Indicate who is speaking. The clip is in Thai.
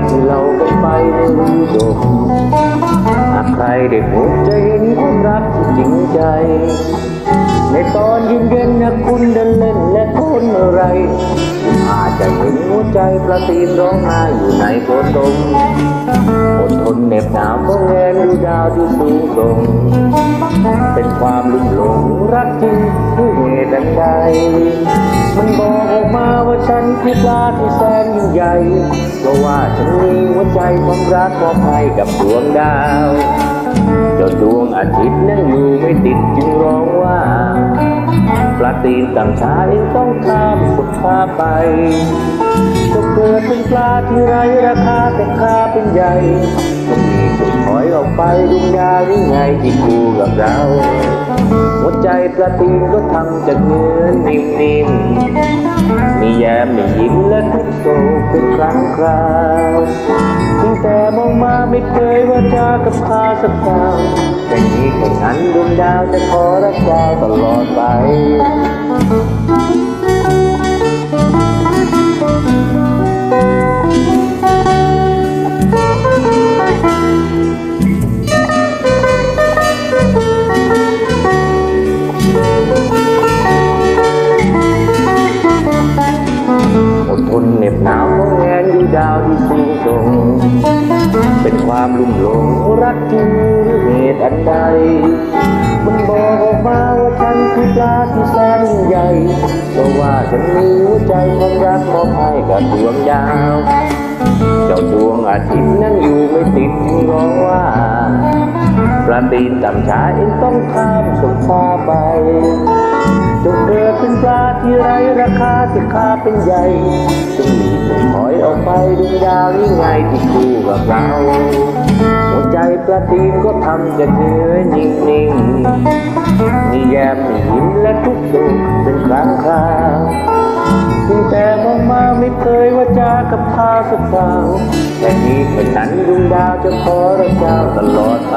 Speaker 1: ดมหากใครได้พบจะเห็นความรักที่จริงใจ ในตอนเย็นนะคุณเดินเล่นและคนอะไร อาจจะเห็นหัวใจประตีนร้องไห้อยู่ในโกดมอดทนเหน็บหนาวเพราะแงนดูดาวที่สูงส่งเป็นความลุ่มหลงรักจริงด้วยเหตุใดมันบอกว่า ฉันคือปลาที่แสนยิ่งใหญ่เพราะว่าฉันมีหัวใจความรักมอบให้กับดวงดาวเจ้าดวงอาทิตย์นั้นอยู่ไม่ติดจึงร้องว่าปลาตีนต่างชาเองต้องข้ามสุดฟ้าไปจะเกิดเป็นปลาที่ไรราคาแต่ค่าเป็นใหญ่ต้องมีคนถอยออกไปดุงยาหรือไงที่คู่กับเรา หัวใจปลาตีนก็ทำจากเนื้อนิ่ม แย้มมียิ้มและทุกโศกเป็นครั้งคราวตั้งแต่มองมาไม่เคยว่าจากับข้าสักคราวแต่นี้แค่นั้นดวงดาวจะขอรักดาวตลอดไป อดทนเหน็บหนาวเพราะแงนดูดาวที่สูงส่ง เป็นความลุ่มหลงรักจริงหรือเหตุอันใด มันบอกออกมาว่าฉันคือปลาที่แสนใหญ่เพราะว่าฉันมีหัวใจความรักมอบให้กับดวงดาว เจ้าดวงอาทิตย์นั่งอยู่ไม่ติดงร้องว่าปลาตีนต่ำช้าเองต้องข้ามสุดฟ้าไป จงเกิดเป็นปลาที่ไรราคาที่ค่าเป็นใหญ่จงมีคนถอยออกไปดวงดาวนี่ไงที่คู่กับเรา หัวใจปลาตีนก็ทำจากเนื้อนิ่งๆ มีแย้มมียิ้มและทุกสุขเป็นครั้งคราวเพียงแต่มองมาไม่เคยว่าจากับข้าสักคราวแต่นี้แค่นั้นดวงดาวจะขอรักเจ้าตลอดไป